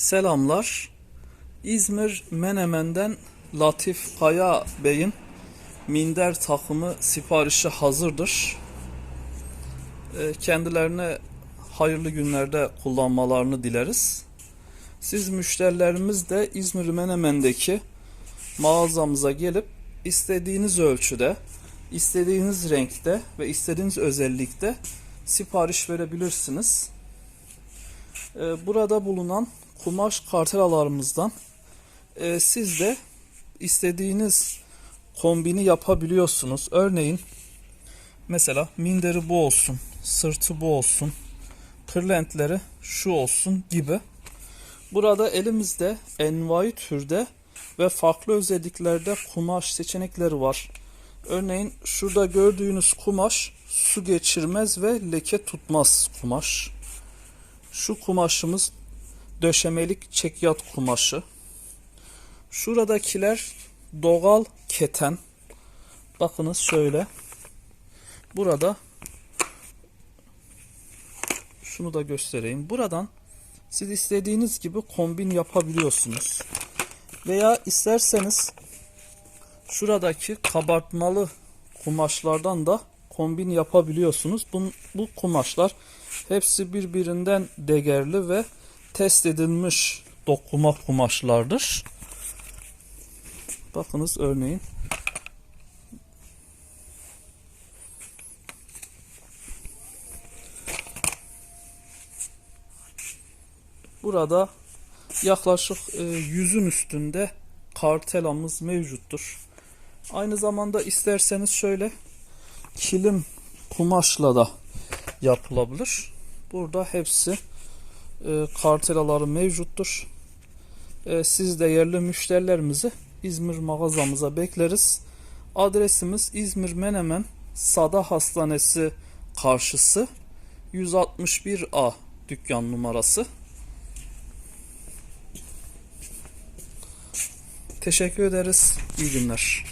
Selamlar. İzmir Menemen'den Latif Kaya Bey'in minder takımı siparişi hazırdır. Ee, Kendilerine hayırlı günlerde kullanmalarını dileriz. Siz müşterilerimiz de İzmir Menemen'deki mağazamıza gelip istediğiniz ölçüde, istediğiniz renkte ve istediğiniz özellikte sipariş verebilirsiniz. Ee, Burada bulunan kumaş kartelalarımızdan e, siz de istediğiniz kombini yapabiliyorsunuz. Örneğin mesela minderi bu olsun, sırtı bu olsun, kırlentleri şu olsun gibi. Burada elimizde envai türde ve farklı özelliklerde kumaş seçenekleri var. Örneğin şurada gördüğünüz kumaş su geçirmez ve leke tutmaz kumaş. Şu kumaşımız döşemelik çekyat kumaşı. Şuradakiler doğal keten. Bakınız şöyle. Burada şunu da göstereyim. Buradan siz istediğiniz gibi kombin yapabiliyorsunuz. Veya isterseniz şuradaki kabartmalı kumaşlardan da kombin yapabiliyorsunuz. Bu, bu kumaşlar hepsi birbirinden değerli ve test edilmiş dokuma kumaşlardır. Bakınız örneğin Burada yaklaşık e, yüzün üstünde kartelamız mevcuttur. Aynı zamanda isterseniz şöyle kilim kumaşla da yapılabilir. Burada hepsi e, kartelaları mevcuttur. E, siz değerli müşterilerimizi İzmir mağazamıza bekleriz. Adresimiz İzmir Menemen Sada Hastanesi karşısı 161A dükkan numarası. Teşekkür ederiz. İyi günler.